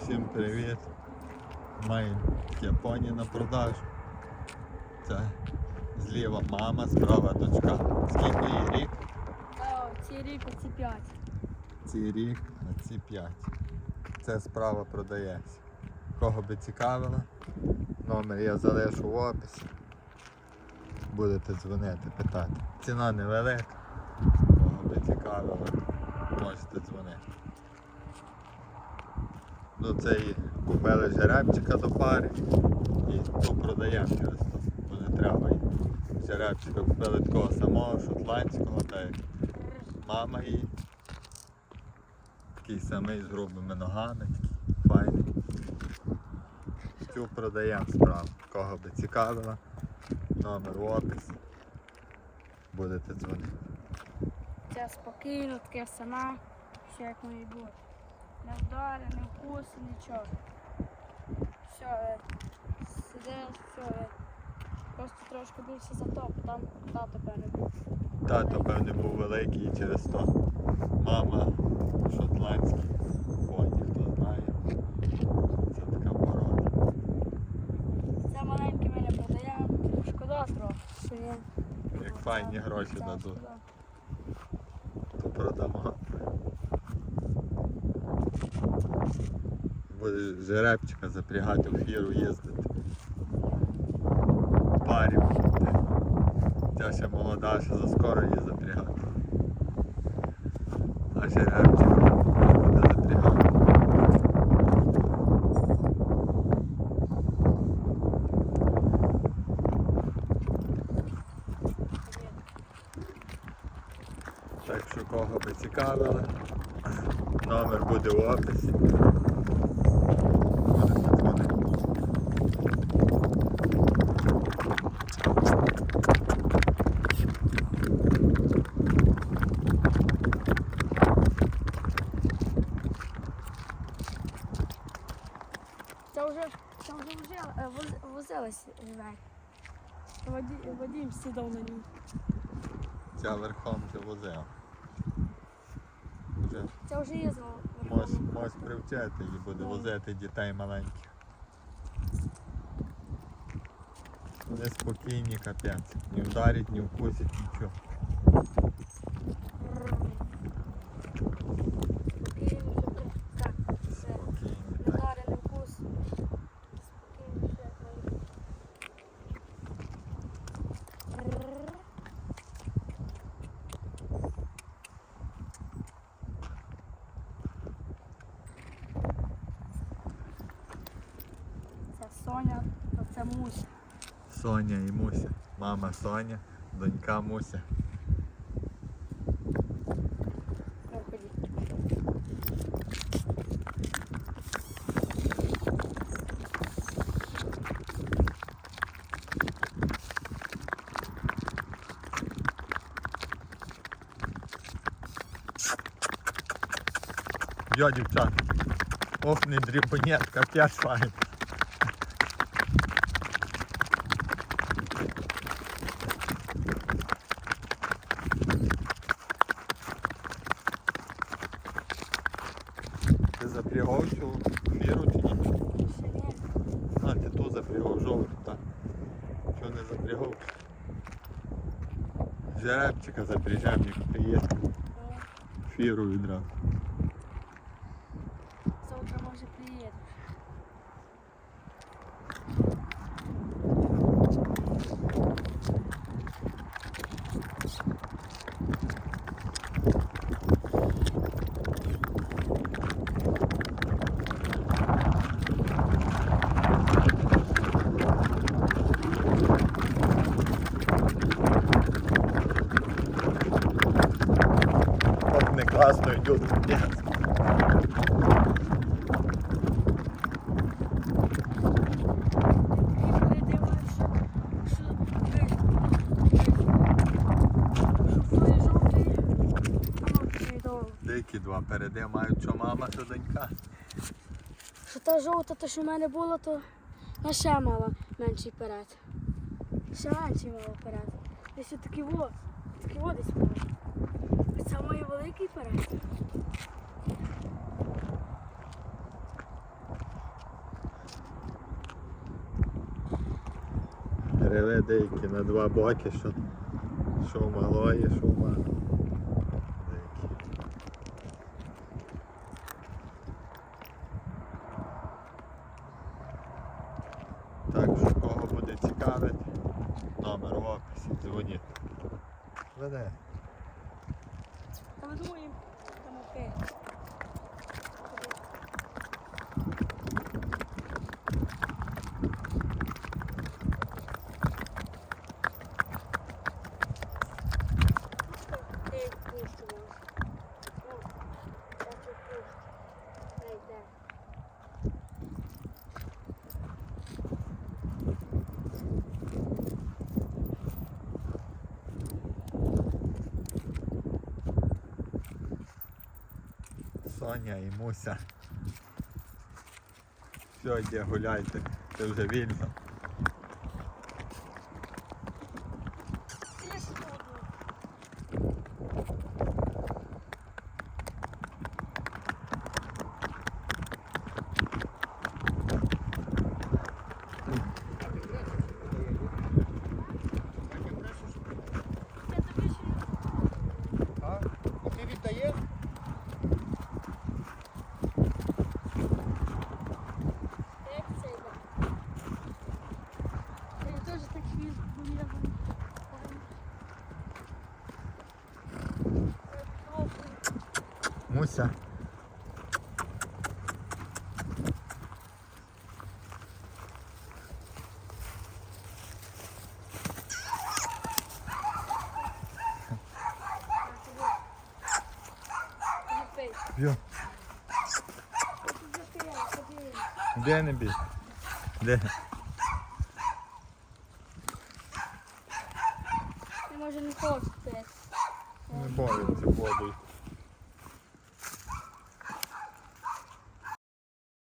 Всім привіт. Маємо Японії на продажу. Це зліва мама, справа дочка. Скільки їй рік? Ці рік, ці п'ять. Цей рік, а ці 5. Це справа продається. Кого би цікавило, номер я залишу в описі. Будете дзвонити, питати. Ціна невелика. Кого би цікавило, можете дзвонити. Це і купили жеребчика до пари і то продаємо через то, бо не треба. Жеребчика купили такого самого шотландського, та як мама її. Такий самий з грубими ногами, такий файний. Цю продаємо справу. Кого би цікавило, номер в описі. Будете дзвонити. Це спокійно, таке сама, все як має бути. Не вдари, не вкуси, нічого. Все, сидиш, все. Просто трошки більше затоп, там тато певне був. Тато, певне, був великий і через то. Мама шотландський коні, хто знає. Це така порода. Це маленький ми не продаємо. Шкода трохи. Що є. Як файні гроші дадуть, то продамо. Буде жеребчика запрягати в фіру їздити. Парів. Ця ще молода, ще заскоро її запрягати. А жеребчик буде запрягати. Так що кого би цікавили, номер буде в описі. Будете дзвонити. Це вже, це вже возили, е, воз- возилась живе. Воді, водій сідав на ній. Ця верхом вже возила. Вже Це вже їздило. Мось, мось привчати її буде возити дітей маленьких. Вони спокійні, капець. Ні вдарять, ні вкусять, нічого. Соня, а це Муся. Соня і Муся. Мама Соня, донька Муся. Проходіть. Йо, дівчат. Ох, не дрібонет, капець файн. Цю фіру чи? А, ти то запрягав жовту, так. Що не запрягав? Жеребчика запряжемо, як приїде. О, Фіру відразу. Завтра може приїдеш. Как не класно йдуть. капець. І коли дивишся, що ви- що той жовтий, жовтий довго. Дикі два переди мають, що мама, що донька. Що та жовта, то що в мене було, то вона ще мала менший перед. Ще менший мала перед. Десь такий во, такий во десь. А це має великий перед. Реве деякі на два боки, що що малої, що мало. Так що кого буде цікавити, номер в описі дзвоніть. Веде. Але думаю, Ей, пушку. Ну, я пушку. Соня і Муся. Сьогодні гуляйте, це вже вільно. Ти ж одну. Я тобі ще не А? Ти віддаєш? Як це йде? Я теж так хвіст вирізаний. Муся. Йо, де не? Де? Я може не пити. Не боїться воду.